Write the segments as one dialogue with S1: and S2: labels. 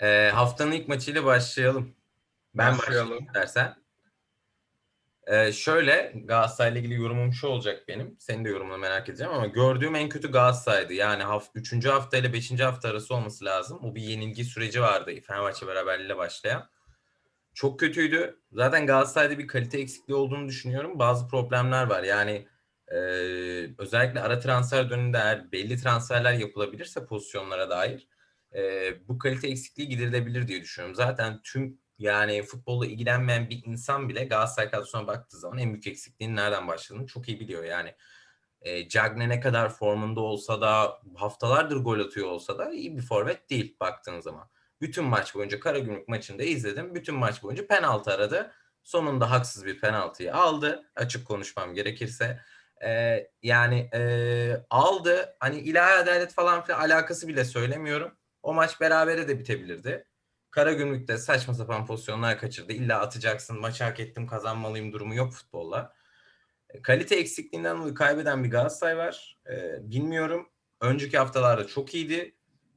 S1: Ee, haftanın ilk maçıyla başlayalım. Ben
S2: Başlayalım.
S1: başlayayım dersen. Ee, şöyle Galatasaray'la ilgili yorumum şu olacak benim. Senin de yorumunu merak edeceğim ama gördüğüm en kötü Galatasaray'dı. Yani haft 3. hafta ile 5. hafta arası olması lazım. O bir yenilgi süreci vardı Fenerbahçe beraberliğiyle başlayan. Çok kötüydü. Zaten Galatasaray'da bir kalite eksikliği olduğunu düşünüyorum. Bazı problemler var. Yani e, özellikle ara transfer döneminde eğer belli transferler yapılabilirse pozisyonlara dair e, bu kalite eksikliği giderilebilir diye düşünüyorum. Zaten tüm yani futbolla ilgilenmeyen bir insan bile Galatasaray kadrosuna baktığı zaman en büyük eksikliğin nereden başladığını çok iyi biliyor. Yani e, Cagne ne kadar formunda olsa da haftalardır gol atıyor olsa da iyi bir forvet değil baktığın zaman. Bütün maç boyunca Karagümrük maçında izledim. Bütün maç boyunca penaltı aradı. Sonunda haksız bir penaltıyı aldı. Açık konuşmam gerekirse. Ee, yani e, aldı. Hani ilahi adalet falan filan alakası bile söylemiyorum. O maç berabere de bitebilirdi. Karagümrük'te saçma sapan pozisyonlar kaçırdı. İlla atacaksın, maçı hak ettim, kazanmalıyım durumu yok futbolla. E, Kalite eksikliğinden dolayı kaybeden bir Galatasaray var. E, bilmiyorum. Önceki haftalarda çok iyiydi.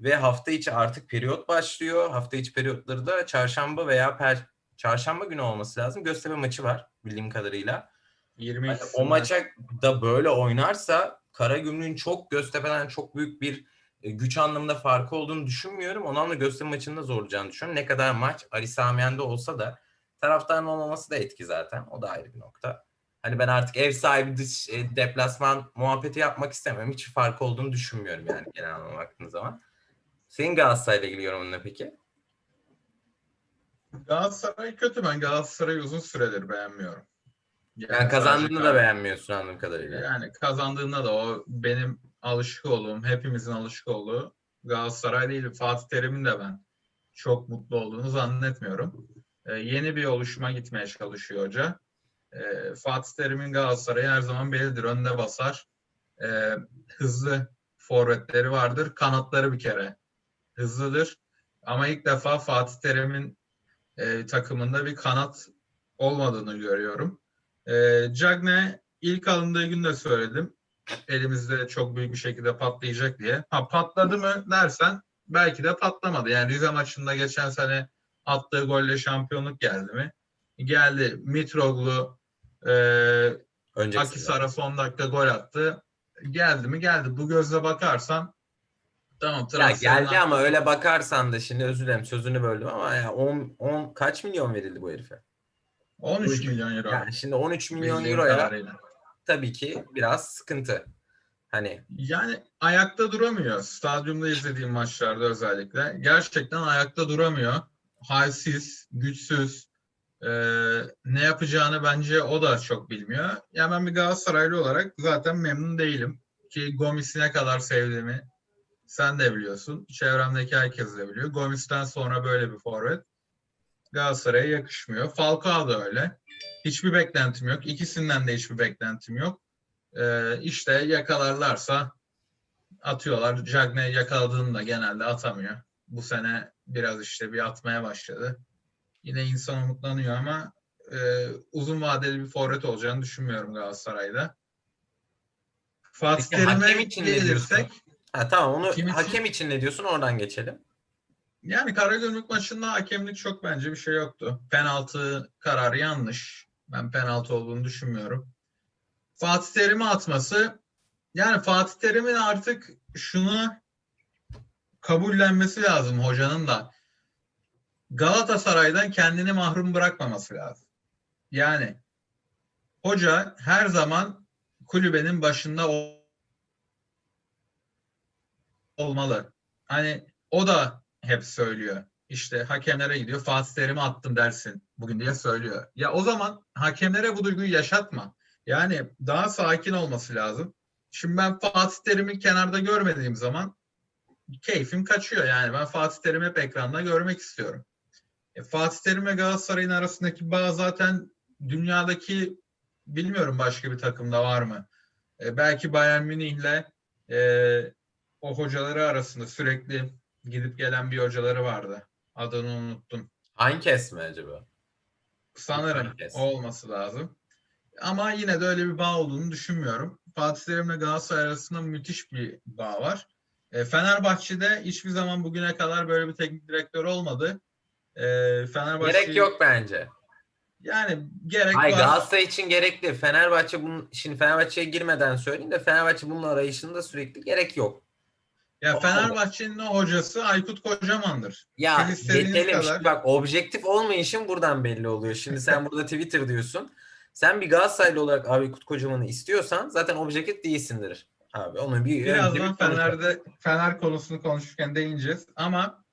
S1: Ve hafta içi artık periyot başlıyor. Hafta içi periyotları da çarşamba veya per çarşamba günü olması lazım. Göztepe maçı var bildiğim kadarıyla.
S2: 22
S1: Hani o maça da böyle oynarsa Karagümrük'ün çok Göztepe'den çok büyük bir güç anlamında farkı olduğunu düşünmüyorum. Ondan da Göztepe maçında zorlayacağını düşünüyorum. Ne kadar maç Ali Samiyen'de olsa da taraftarın olmaması da etki zaten. O da ayrı bir nokta. Hani ben artık ev sahibi dış e, deplasman muhabbeti yapmak istemiyorum. Hiç farkı olduğunu düşünmüyorum yani genel anlamda baktığın zaman. Senin Galatasaray'la ilgili yorumun ne peki?
S2: Galatasaray kötü. Ben Galatasaray'ı uzun süredir beğenmiyorum.
S1: Yani kazandığını da beğenmiyorsun anladığım kadarıyla.
S2: Yani kazandığında da o benim alışık olduğum, hepimizin alışık olduğu Galatasaray değil. Fatih Terim'in de ben çok mutlu olduğunu zannetmiyorum. Ee, yeni bir oluşuma gitmeye çalışıyor hoca. Ee, Fatih Terim'in Galatasaray'ı her zaman bellidir. Önde basar. Ee, hızlı forvetleri vardır. Kanatları bir kere hızlıdır. Ama ilk defa Fatih Terim'in e, takımında bir kanat olmadığını görüyorum. E, Cagne ilk alındığı gün de söyledim. Elimizde çok büyük bir şekilde patlayacak diye. Ha patladı mı dersen belki de patlamadı. Yani Rize maçında geçen sene attığı golle şampiyonluk geldi mi? Geldi. Mitroglou e. Akisar'a son dakika gol attı. Geldi mi? Geldi. Bu gözle bakarsan tamam
S1: Ya geldi ama öyle bakarsan da şimdi özür dilerim sözünü böldüm ama ya 10 10 kaç milyon verildi bu herife?
S2: 13 milyon euro.
S1: Yani şimdi 13 milyon
S2: bildiğim
S1: euroya
S2: kadarıyla.
S1: Tabii ki biraz sıkıntı. Hani
S2: Yani ayakta duramıyor. Stadyumda izlediğim maçlarda özellikle. Gerçekten ayakta duramıyor. Halsiz, güçsüz. Ee, ne yapacağını bence o da çok bilmiyor. Ya ben bir Galatasaraylı olarak zaten memnun değilim. Ki Gomis'i ne kadar sevdiğimi sen de biliyorsun. Çevremdeki herkes de biliyor. Gomis'ten sonra böyle bir forvet Galatasaray'a yakışmıyor. Falcao da öyle. Hiçbir beklentim yok. İkisinden de hiçbir beklentim yok. Ee, işte yakalarlarsa atıyorlar. Cagne yakaladığında genelde atamıyor. Bu sene biraz işte bir atmaya başladı. Yine insan umutlanıyor ama e, uzun vadeli bir forvet olacağını düşünmüyorum Galatasaray'da. Fatih
S1: Peki hakem
S2: Terim'e
S1: için
S2: gelirsek
S1: ha, tamam onu
S2: Kim için?
S1: hakem için ne diyorsun oradan geçelim.
S2: yani Karagümrük maçında hakemlik çok bence bir şey yoktu. Penaltı kararı yanlış. Ben penaltı olduğunu düşünmüyorum. Fatih Terim'i atması yani Fatih Terim'in artık şunu kabullenmesi lazım hocanın da. Galatasaray'dan kendini mahrum bırakmaması lazım. Yani hoca her zaman kulübenin başında ol- olmalı. Hani o da hep söylüyor. İşte hakemlere gidiyor. Fatih attım dersin bugün diye söylüyor. Ya o zaman hakemlere bu duyguyu yaşatma. Yani daha sakin olması lazım. Şimdi ben Fatih Terim'i kenarda görmediğim zaman keyfim kaçıyor. Yani ben Fatih Terim'i hep ekranda görmek istiyorum. E, Fatih Terim ve Galatasaray'ın arasındaki bağ zaten dünyadaki bilmiyorum başka bir takımda var mı? E, belki Bayern Münih'le e, o hocaları arasında sürekli gidip gelen bir hocaları vardı. Adını unuttum.
S1: Ankes mi acaba?
S2: Sanırım o olması lazım. Ama yine de öyle bir bağ olduğunu düşünmüyorum. Fatih Terim'le Galatasaray arasında müthiş bir bağ var. E, Fenerbahçe'de hiçbir zaman bugüne kadar böyle bir teknik direktör olmadı. E, Fenerbahçe
S1: Gerek yok bence.
S2: Yani gerek
S1: Hayır
S2: var.
S1: Galatasaray için gerekli. Fenerbahçe bunun şimdi Fenerbahçe'ye girmeden söyleyeyim de Fenerbahçe bunun arayışında sürekli gerek yok.
S2: Ya. Fenerbahçe'nin o hocası Aykut Kocaman'dır.
S1: Ya geçelim.
S2: kadar-
S1: bak objektif olmayışın buradan belli oluyor. Şimdi sen burada Twitter diyorsun. Sen bir Galatasaraylı olarak abi Kut Kocaman'ı istiyorsan zaten objektif değilsindir. Abi onun bir
S2: Birazdan
S1: bir.
S2: Fener'de Fener konusunu konuşurken değineceğiz. Ama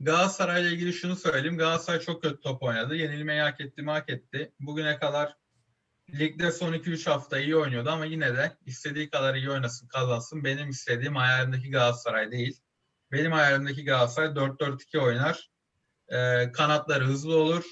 S2: Galatasaray'la ilgili şunu söyleyeyim. Galatasaray çok kötü top oynadı. Yenilmeyi hak etti mi hak etti. Bugüne kadar ligde son 2-3 hafta iyi oynuyordu ama yine de istediği kadar iyi oynasın kazansın. Benim istediğim hayalimdeki Galatasaray değil. Benim hayalimdeki Galatasaray 4-4-2 oynar. Ee, kanatları hızlı olur.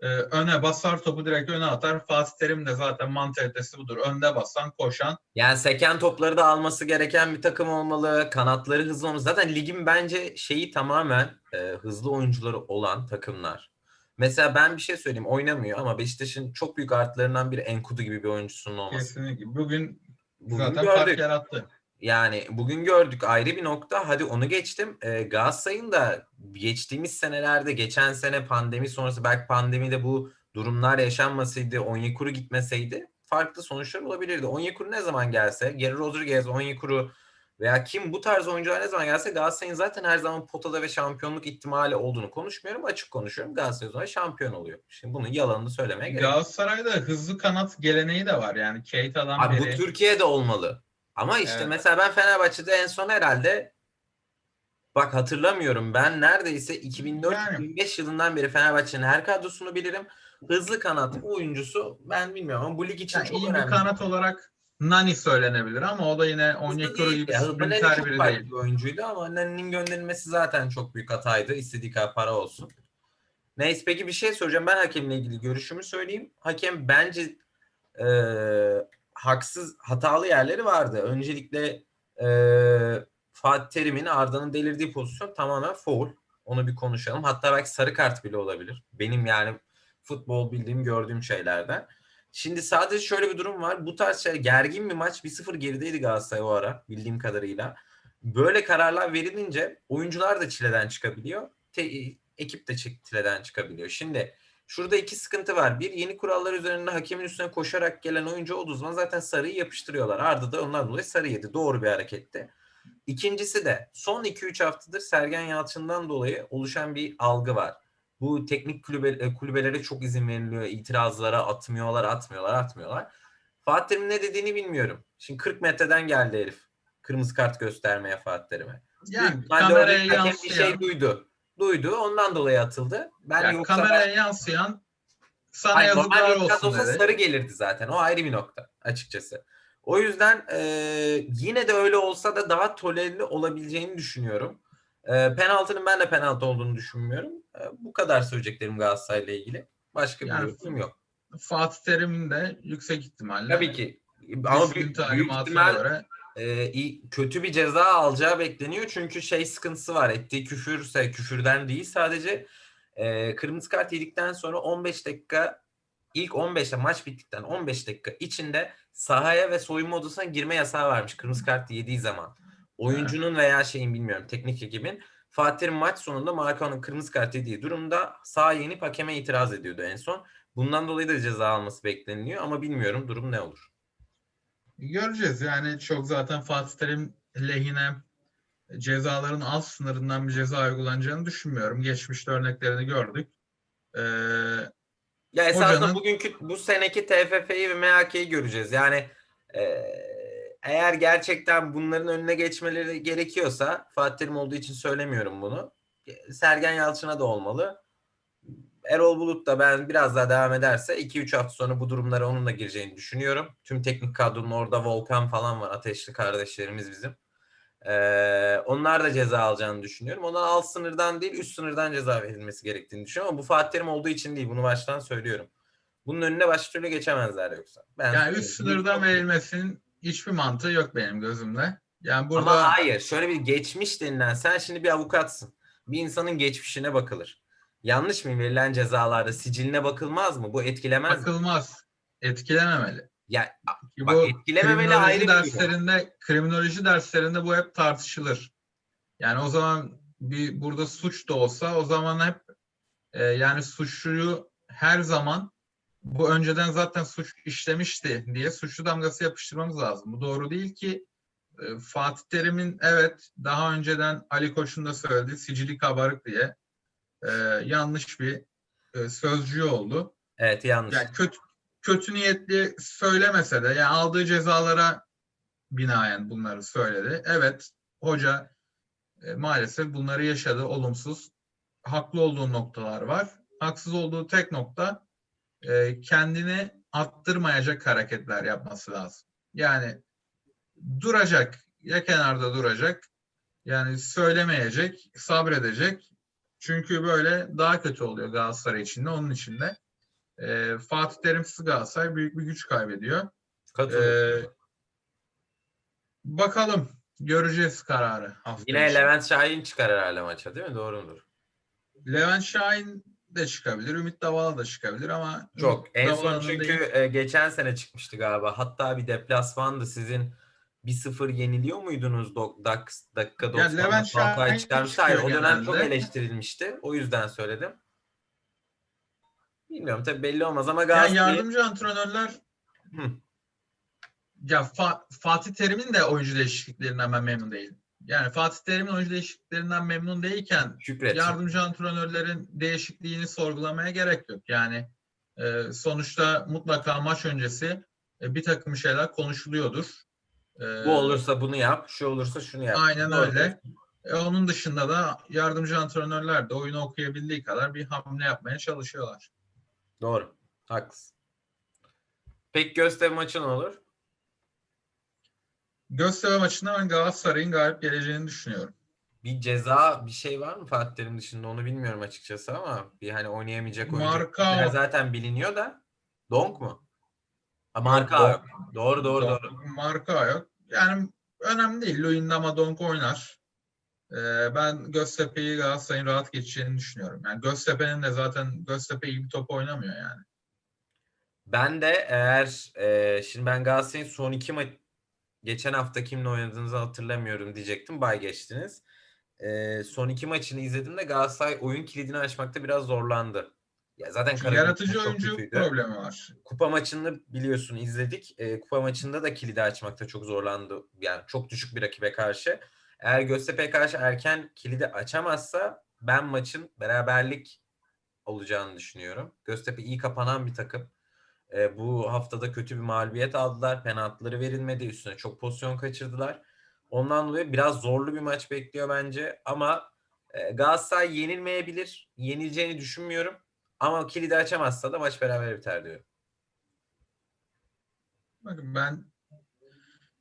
S2: Ee, öne basar topu direkt öne atar. Fatih Terim de zaten mantalitesi budur. Önde basan, koşan.
S1: Yani seken topları da alması gereken bir takım olmalı. Kanatları hızlı olmalı. Zaten ligin bence şeyi tamamen e, hızlı oyuncuları olan takımlar. Mesela ben bir şey söyleyeyim oynamıyor ama Beşiktaş'ın çok büyük artılarından biri Enkudu gibi bir oyuncusunun olması.
S2: Kesinlikle. Bugün
S1: Bugün
S2: zaten
S1: gördük.
S2: fark yarattı.
S1: Yani bugün gördük ayrı bir nokta. Hadi onu geçtim. Ee, Galatasaray'ın da geçtiğimiz senelerde geçen sene pandemi sonrası belki pandemide bu durumlar yaşanmasaydı, Onyekuru gitmeseydi farklı sonuçlar olabilirdi. Onyekuru ne zaman gelse, Geri Rodriguez, Onyekuru veya kim bu tarz oyuncular ne zaman gelse Galatasaray'ın zaten her zaman potada ve şampiyonluk ihtimali olduğunu konuşmuyorum. Açık konuşuyorum. Galatasaray zaman şampiyon oluyor. Şimdi bunun yalanını söylemeye gerek yok.
S2: Galatasaray'da hızlı kanat geleneği de var yani. Keita'dan
S1: Abi bu
S2: beri.
S1: Türkiye'de olmalı. Ama işte
S2: Evet.
S1: mesela ben Fenerbahçe'de en son herhalde bak hatırlamıyorum ben neredeyse 2004-2005 yılından beri Fenerbahçe'nin her kadrosunu bilirim. Hızlı kanat oyuncusu ben bilmiyorum ama bu lig için
S2: Yani
S1: çok
S2: iyi
S1: önemli.
S2: bir kanat olarak Nani söylenebilir ama o da yine Onyekuru gibi sprinter biri değil.
S1: bir oyuncuydu ama Nani'nin gönderilmesi zaten çok büyük hataydı. İstediği kadar para olsun. Neyse peki bir şey soracağım. Ben hakemle ilgili görüşümü söyleyeyim. Hakem bence e, haksız hatalı yerleri vardı. Öncelikle e, Fatih Terim'in Arda'nın delirdiği pozisyon tamamen foul. Onu bir konuşalım. Hatta belki sarı kart bile olabilir. Benim yani futbol bildiğim gördüğüm şeylerden. Şimdi sadece şöyle bir durum var. Bu tarz şey gergin bir maç 1-0 gerideydi Galatasaray o ara bildiğim kadarıyla. Böyle kararlar verilince oyuncular da çileden çıkabiliyor. Te- ekip de çi- çileden çıkabiliyor. Şimdi şurada iki sıkıntı var. Bir yeni kurallar üzerinde hakemin üstüne koşarak gelen oyuncu olduğu zaman zaten sarıyı yapıştırıyorlar. Arda da ondan dolayı sarı yedi. Doğru bir hareketti. İkincisi de son 2-3 haftadır Sergen Yalçın'dan dolayı oluşan bir algı var. Bu teknik kulübe, e, kulübelere çok izin veriliyor. İtirazlara atmıyorlar, atmıyorlar, atmıyorlar. Fatih Terim'in ne dediğini bilmiyorum. Şimdi 40 metreden geldi herif. Kırmızı kart göstermeye Fatih Terim'e.
S2: Yani
S1: ihtimalle
S2: kameraya
S1: hakem bir
S2: yansıyan,
S1: şey duydu. Duydu. Ondan dolayı atıldı. Ben
S2: yani
S1: yoksa
S2: kameraya yansıyan sana
S1: Hayır,
S2: yazıklar olsun
S1: olsa
S2: dedi.
S1: sarı gelirdi zaten. O ayrı bir nokta açıkçası. O yüzden e, yine de öyle olsa da daha tolerli olabileceğini düşünüyorum. E, penaltının ben de penaltı olduğunu düşünmüyorum. E, bu kadar söyleyeceklerim Galatasaray'la ilgili. Başka bir
S2: Yani
S1: yorumum yok.
S2: Fatih Terim'in de yüksek ihtimalle.
S1: Tabii ki. Ama büyük, büyük ihtimal
S2: göre
S1: e, kötü bir ceza alacağı bekleniyor. Çünkü şey sıkıntısı var. Ettiği küfürse küfürden değil sadece e, kırmızı kart yedikten sonra 15 dakika ilk 15'te maç bittikten 15 dakika içinde sahaya ve soyunma odasına girme yasağı varmış kırmızı kart yediği zaman. Oyuncunun veya şeyin bilmiyorum teknik ekibin Fatih Terim maç sonunda Markan'ın kırmızı kart yediği durumda sahaya inip hakeme itiraz ediyordu en son. Bundan dolayı da ceza alması bekleniliyor ama bilmiyorum durum ne olur.
S2: göreceğiz. Yani çok zaten Fatih Terim lehine cezaların alt sınırından bir ceza uygulanacağını düşünmüyorum. Geçmişte örneklerini gördük. Ee,
S1: Ya esasında
S2: Hocanın-
S1: bugünkü bu seneki TFF'yi ve MHK'yi göreceğiz. Yani e, eğer gerçekten bunların önüne geçmeleri gerekiyorsa Fatih Terim olduğu için söylemiyorum bunu. Sergen Yalçın'a da olmalı. Erol Bulut da ben biraz daha devam ederse 2-3 hafta sonra bu durumlara onun da gireceğini düşünüyorum. Tüm teknik kadronun orada Volkan falan var. Ateşli kardeşlerimiz bizim. Ee, onlar da ceza alacağını düşünüyorum. Ona alt sınırdan değil üst sınırdan ceza verilmesi gerektiğini düşünüyorum. Ama bu Fatih Terim olduğu için değil. Bunu baştan söylüyorum. Bunun önüne başka türlü geçemezler yoksa. Ben
S2: yani üst sınırdan verilmesinin hiçbir mantığı yok benim gözümde. Yani burada
S1: Ama hayır. Şöyle bir geçmiş denilen sen şimdi bir avukatsın. Bir insanın geçmişine bakılır. Yanlış mı verilen cezalarda siciline bakılmaz mı? Bu etkilemez mi?
S2: bakılmaz. Etkilememeli.
S1: Ya,
S2: Ki
S1: bak
S2: bu
S1: etkilememeli
S2: kriminoloji
S1: ayrı bir durum.
S2: derslerinde kriminoloji derslerinde bu hep tartışılır. Yani o zaman bir burada suç da olsa o zaman hep e, yani suçluyu her zaman bu önceden zaten suç işlemişti diye suçlu damgası yapıştırmamız lazım. Bu doğru değil ki e, Fatih Terim'in evet daha önceden Ali Koç'un da söylediği sicili kabarık diye e, yanlış bir e, sözcüğü oldu.
S1: Evet yanlış.
S2: Yani kötü kötü niyetli söylemese de yani aldığı cezalara binaen bunları söyledi. Evet hoca e, maalesef bunları yaşadı olumsuz. Haklı olduğu noktalar var. Haksız olduğu tek nokta e, kendini attırmayacak hareketler yapması lazım. Yani duracak ya kenarda duracak yani söylemeyecek, sabredecek. Çünkü böyle daha kötü oluyor Galatasaray için de onun için de. E, Fatih Terimsiz Galatasaray büyük bir güç kaybediyor.
S1: Katılıyorum.
S2: Ee, bakalım. Göreceğiz kararı.
S1: Yine
S2: içi.
S1: Levent Şahin çıkar herhalde maça değil mi? Doğru mudur?
S2: Levent Şahin de çıkabilir. Ümit Davala da çıkabilir ama
S1: Çok.
S2: Ümit
S1: En son
S2: Davala'nın
S1: çünkü
S2: değil-
S1: e, geçen sene çıkmıştı galiba. Hatta bir deplasmandı sizin 1-0 yeniliyor muydunuz dok- dak dakika 90'da
S2: Levent
S1: Falcao'yu
S2: Şahin
S1: çıkarmıştı. Hayır, o
S2: çıkıyor
S1: dönem çok
S2: genelde.
S1: eleştirilmişti. O yüzden söyledim. Bilmiyorum tabii belli olmaz ama
S2: yani
S1: Galatasaray
S2: yardımcı antrenörler
S1: Hı.
S2: ya Fa- Fatih Terim'in de oyuncu değişikliklerinden ben memnun değilim. Yani Fatih Terim'in oyuncu değişikliklerinden memnun değilken
S1: Şükret.
S2: yardımcı antrenörlerin değişikliğini sorgulamaya gerek yok. Yani e, sonuçta mutlaka maç öncesi e, bir takım şeyler konuşuluyordur. E,
S1: Bu olursa bunu yap, şu olursa şunu yap.
S2: Aynen
S1: Doğru.
S2: öyle. E, onun dışında da yardımcı antrenörler de oyunu okuyabildiği kadar bir hamle yapmaya çalışıyorlar.
S1: Doğru. Haklısın. Peki Göztepe maçı ne olur?
S2: Göztepe maçında ben Galatasaray'ın galip geleceğini düşünüyorum.
S1: Bir ceza bir şey var mı Fatih Terim dışında onu bilmiyorum açıkçası ama bir hani oynayamayacak oyuncu.
S2: Marka-
S1: zaten biliniyor da. Donk mu? Ha, marka
S2: Donk.
S1: yok. Doğru doğru
S2: Donk-
S1: doğru.
S2: Marka yok. Yani önemli değil. Luyendama Donk oynar. E, ben Göztepe'yi Galatasaray'ın rahat geçeceğini düşünüyorum. Yani Göztepe'nin de zaten Göztepe iyi bir top oynamıyor yani.
S1: Ben de eğer e, şimdi ben Galatasaray'ın son iki maç geçen hafta kimle oynadığınızı hatırlamıyorum diyecektim. Bay geçtiniz. E, son iki maçını izlediğimde Galatasaray oyun kilidini açmakta biraz zorlandı. Ya zaten
S2: Çünkü yaratıcı oyuncu
S1: kötüydü.
S2: problemi var.
S1: Kupa maçını biliyorsun izledik. E, kupa maçında da kilidi açmakta çok zorlandı. Yani çok düşük bir rakibe karşı. Eğer Göztepe'ye karşı erken kilidi açamazsa ben maçın beraberlik olacağını düşünüyorum. Göztepe iyi kapanan bir takım. E, bu haftada kötü bir mağlubiyet aldılar. Penaltıları verilmedi. Üstüne çok pozisyon kaçırdılar. Ondan dolayı biraz zorlu bir maç bekliyor bence. Ama e, Galatasaray yenilmeyebilir. Yenileceğini düşünmüyorum. Ama kilidi açamazsa da maç beraber biter diyorum.
S2: Bakın ben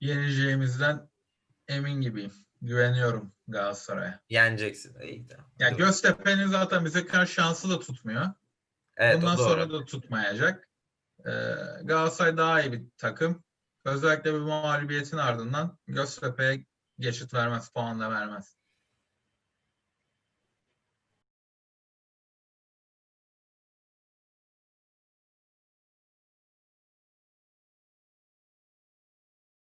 S2: yeneceğimizden emin gibiyim. Güveniyorum Galatasaray'a.
S1: Yeneceksin. İyi tamam.
S2: Ya Göztepe'nin zaten bize karşı şansı da tutmuyor.
S1: Evet,
S2: Bundan sonra da tutmayacak. Ee, Galatasaray daha iyi bir takım. Özellikle bir mağlubiyetin ardından Göztepe'ye geçit vermez, puan da vermez.